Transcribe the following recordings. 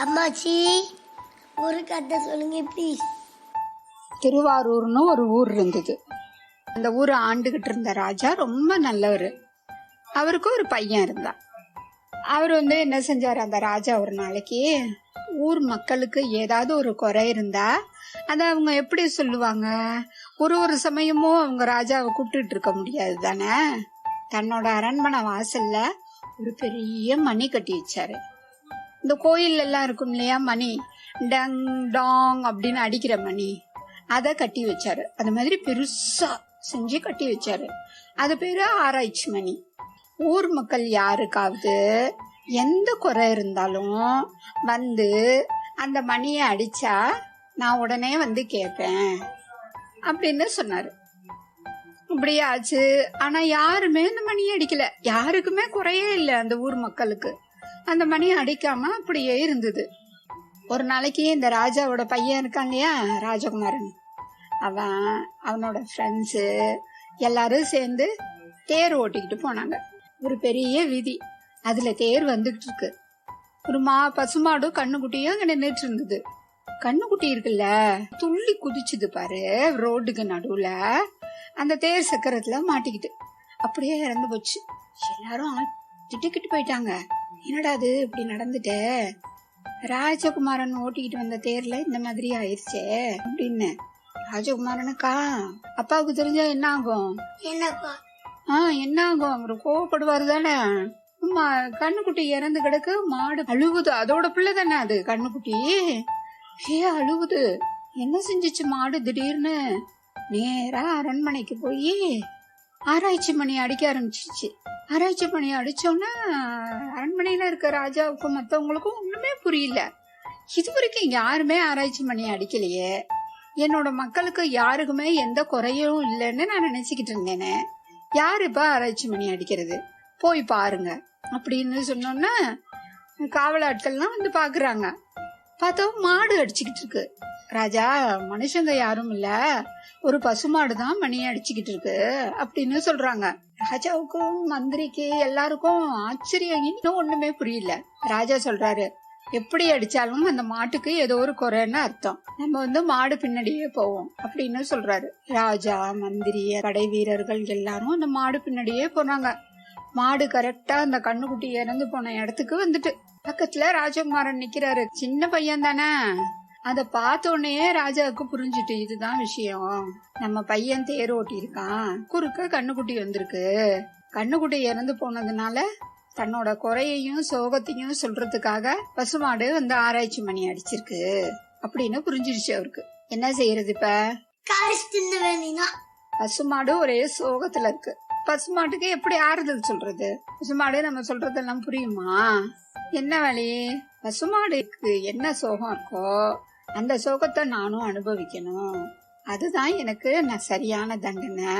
அம்மாச்சி ஒரு கதை சொல்லுங்க ப்ளீஸ் திருவாரூர்னு ஒரு ஊர் இருந்தது. அந்த ஊரை ஆண்டுகிட்டு இருந்த ராஜா ரொம்ப நல்லவர். அவருக்கு ஒரு பையன் இருந்தான். அவர் வந்து என்ன செஞ்சார் அந்த ராஜா ஒரு நாளைக்கு ஊர் மக்களுக்கு ஏதாவது ஒரு குறை இருந்தா அதை அவங்க எப்படி சொல்லுவாங்க? ஒரு ஒரு சமயமும் அவங்க ராஜாவை கூப்பிட்டுட்டு இருக்க முடியாது தானே? தன்னோட அரண்மனை வாசல்ல ஒரு பெரிய மணி கட்டி வச்சாரு. இந்த கோயில் எல்லாம் இருக்கும் இல்லையா மணி? டங் டாங் அப்படின்னு அடிக்கிற மணி. அதை கட்டி வச்சாரு. அது மாதிரி பெருசா செஞ்சு கட்டி வச்சாரு. அது பேரு ஆராய்ச்சி மணி. ஊர் மக்கள் யாருக்காவது எந்த குறை இருந்தாலும் வந்து அந்த மணியை அடிச்சா நான் உடனே வந்து கேட்பேன் அப்படின்னு சொன்னாரு. இப்படியே ஆச்சு ஆனா யாருமே அந்த மணியை அடிக்கல. யாருக்குமே குறையே இல்லை அந்த ஊர் மக்களுக்கு. அந்த மணியை அடிக்காம அப்படியே இருந்தது. ஒரு நாளைக்கு இந்த ராஜாவோட பையன் இருக்கான் இல்லையா? ராஜகுமாரன். அவன் அவனோட ஃப்ரெண்ட்ஸு எல்லாரும் சேர்ந்து தேர் ஓட்டிக்கிட்டு போனாங்க. ஒரு பெரிய வீதி. அதுல தேர் வந்துகிட்டு இருக்கு. ஒரு மா பசுமாடும் கண்ணுக்குட்டியும் அங்க நின்றுட்டு இருந்தது. கண்ணுக்குட்டி இருக்குல்ல துள்ளி குதிச்சுது பாரு ரோட்டுக்கு நடுவுல. அந்த தேர் சக்கரத்துல மாட்டிக்கிட்டு. அப்படியே இறந்து போச்சு. எல்லாரும் திட்டுக்கிட்டு போயிட்டாங்க. என்னடா அது இப்படி நடந்துட்ட? ராஜகுமாரன் ஓட்டிக்கிட்டு வந்த தேர்ல இந்த மாதிரி ஆயிருச்சே அப்படின்னு. ராஜகுமாரனுக்கா? அப்பாவுக்கு தெரிஞ்சா என்ன ஆகும்? என்னப்பா? ஆ என்ன ஆகும்? அவரு கோவப்படுவாரு தானே. அம்மா கண்ணுக்குட்டி இறந்து கிடக்கு மாடு அழுவுது. அதோட பிள்ளை தானே அது கண்ணுக்குட்டி. ஏ அழுவுது. என்ன செஞ்சுச்சு மாடு திடீர்னு? நேரா அரண்மனைக்கு போய் ஆராய்ச்சி மணி அடிக்க ஆரம்பிச்சிச்சு. ஆராய்ச்சி பண்ணி அடிச்சோன்னா அரண்மனையில இருக்க ராஜாவுக்கும் மற்றவங்களுக்கும் ஒண்ணுமே புரியல. இது வரைக்கும் யாருமே ஆராய்ச்சி பண்ணி அடிக்கலையே. என்னோட மக்களுக்கு யாருக்குமே எந்த குறையும் இல்லைன்னு நான் நினைச்சுக்கிட்டு இருந்தேனே. யார் இப்ப ஆராய்ச்சி பண்ணி அடிக்கிறது? போய் பாருங்க. அப்படின்னு சொன்னோன்னா காவல் ஆட்கள்லாம் வந்து பாக்குறாங்க. பார்த்தா மாடு அடிச்சுக்கிட்டு இருக்கு. ராஜா மனுஷங்க யாரும் இல்ல. ஒரு பசுமாடு தான் மணி அடிச்சுக்கிட்டு இருக்கு அப்படின்னு சொல்றாங்க. ராஜாவுக்கும் மந்திரிக்கு எல்லாருக்கும் ஆச்சரியம். இன்னும் ஒண்ணுமே புரியல. ராஜா சொல்றாரு எப்படி அடிச்சாலும் அந்த மாட்டுக்கு ஏதோ ஒரு குறைன்னு அர்த்தம். நம்ம வந்து மாடு பின்னாடியே போவோம் அப்படின்னு சொல்றாரு. ராஜா மந்திரி படை வீரர்கள் எல்லாரும் அந்த மாடு பின்னாடியே போனாங்க மாடு கரெக்டா அந்த கண்ணுக்குட்டி இறந்து போன இடத்துக்கு வந்துட்டு பக்கத்துல ராஜகுமாரன் நிக்கிறாரு. சின்ன பையன் தானே அத பார்த்த உடனே ராஜாவுக்கு புரிஞ்சுட்டு இதுதான் விஷயம். நம்ம பையன் தேர் ஓட்டி இருக்கான் குறுக்க கண்ணுக்குட்டி வந்திருக்கு. கண்ணுக்குட்டி இறந்து போனதுனால தன்னோட குறையையும் சோகத்தையும் சொல்றதுக்காக பசுமாடு வந்து ஆராய்ச்சி மணி அடிச்சிருக்கு. அப்படின்னு புரிஞ்சிருச்சு அவருக்கு. என்ன செய்யறது இப்ப? பசுமாடு ஒரே சோகத்துல இருக்கு. பசுமாட்டுக்கு எப்படி ஆறுதல் சொல்றது? பசுமாடு நம்ம சொல்றதெல்லாம் புரியுமா? என்ன வழி? பசுமாடுக்கு என்ன சோகம் இருக்கோ அந்த சோகத்தை நானும் அனுபவிக்கணும். அதுதான் எனக்கு நான் சரியான தண்டனை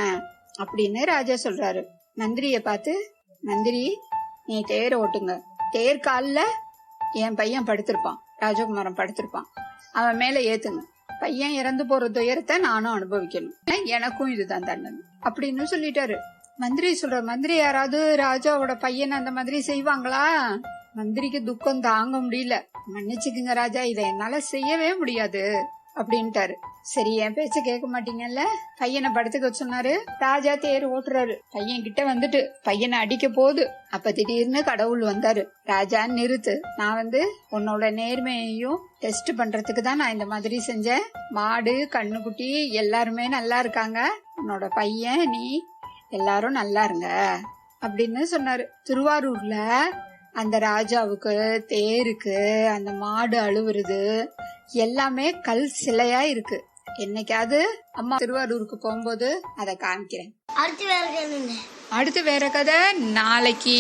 அப்படின்னு ராஜா சொல்றாரு. நந்திரிய பார்த்து மந்திரி நீ தேர் ஓட்டுங்க. தேர் காலில் என் பையன் படுத்திருப்பான். ராஜகுமாரன் படுத்திருப்பான். அவன் மேல ஏத்துங்க. பையன் இறந்து போற துயரத்தை நானும் அனுபவிக்கணும். எனக்கும் இதுதான் தண்டனை அப்படின்னு சொல்லிட்டாரு. மந்திரி சொல்ற மந்திரி யாராவது ராஜாவோட பையன் அந்த மாதிரி செய்வாங்களா? மந்திரிக்கு துக்கம் தாங்க முடியல. மன்னிச்சுக்குங்க ராஜா இதை என்னால செய்யவே முடியாது அப்படின்ட்டாரு. சரி என் பேச்ச கேட்க மாட்டீங்கல்ல? பையனை படுத்துக்க சொன்னாரு. ராஜா தேர் ஓட்டுறாரு. பையன் கிட்ட வந்துட்டு பையனை அடிக்க போகுது. அப்ப திடீர்னு கடவுள் வந்தாரு. ராஜா நிறுத்து. நான் வந்து உன்னோட நேர்மையையும் டெஸ்ட் பண்றதுக்கு தான் நான் இந்த மாதிரி செஞ்சேன். மாடு கண்ணுக்குட்டி எல்லாருமே நல்லா இருக்காங்க. உன்னோட பையன் நீ எல்லாரும் நல்லா இருங்க அப்படின்னு சொன்னாரு. திருவாரூர்ல அந்த ராஜாவுக்கு தேருக்கு அந்த மாடு அழுவுறது எல்லாமே கல் சிலையா இருக்கு. என்னைக்காவது அம்மா திருவாரூருக்கு போகும்போது அதை காமிக்கிறேன். அடுத்து வேற கேளுங்க அடுத்து வேற கதை நாளைக்கு.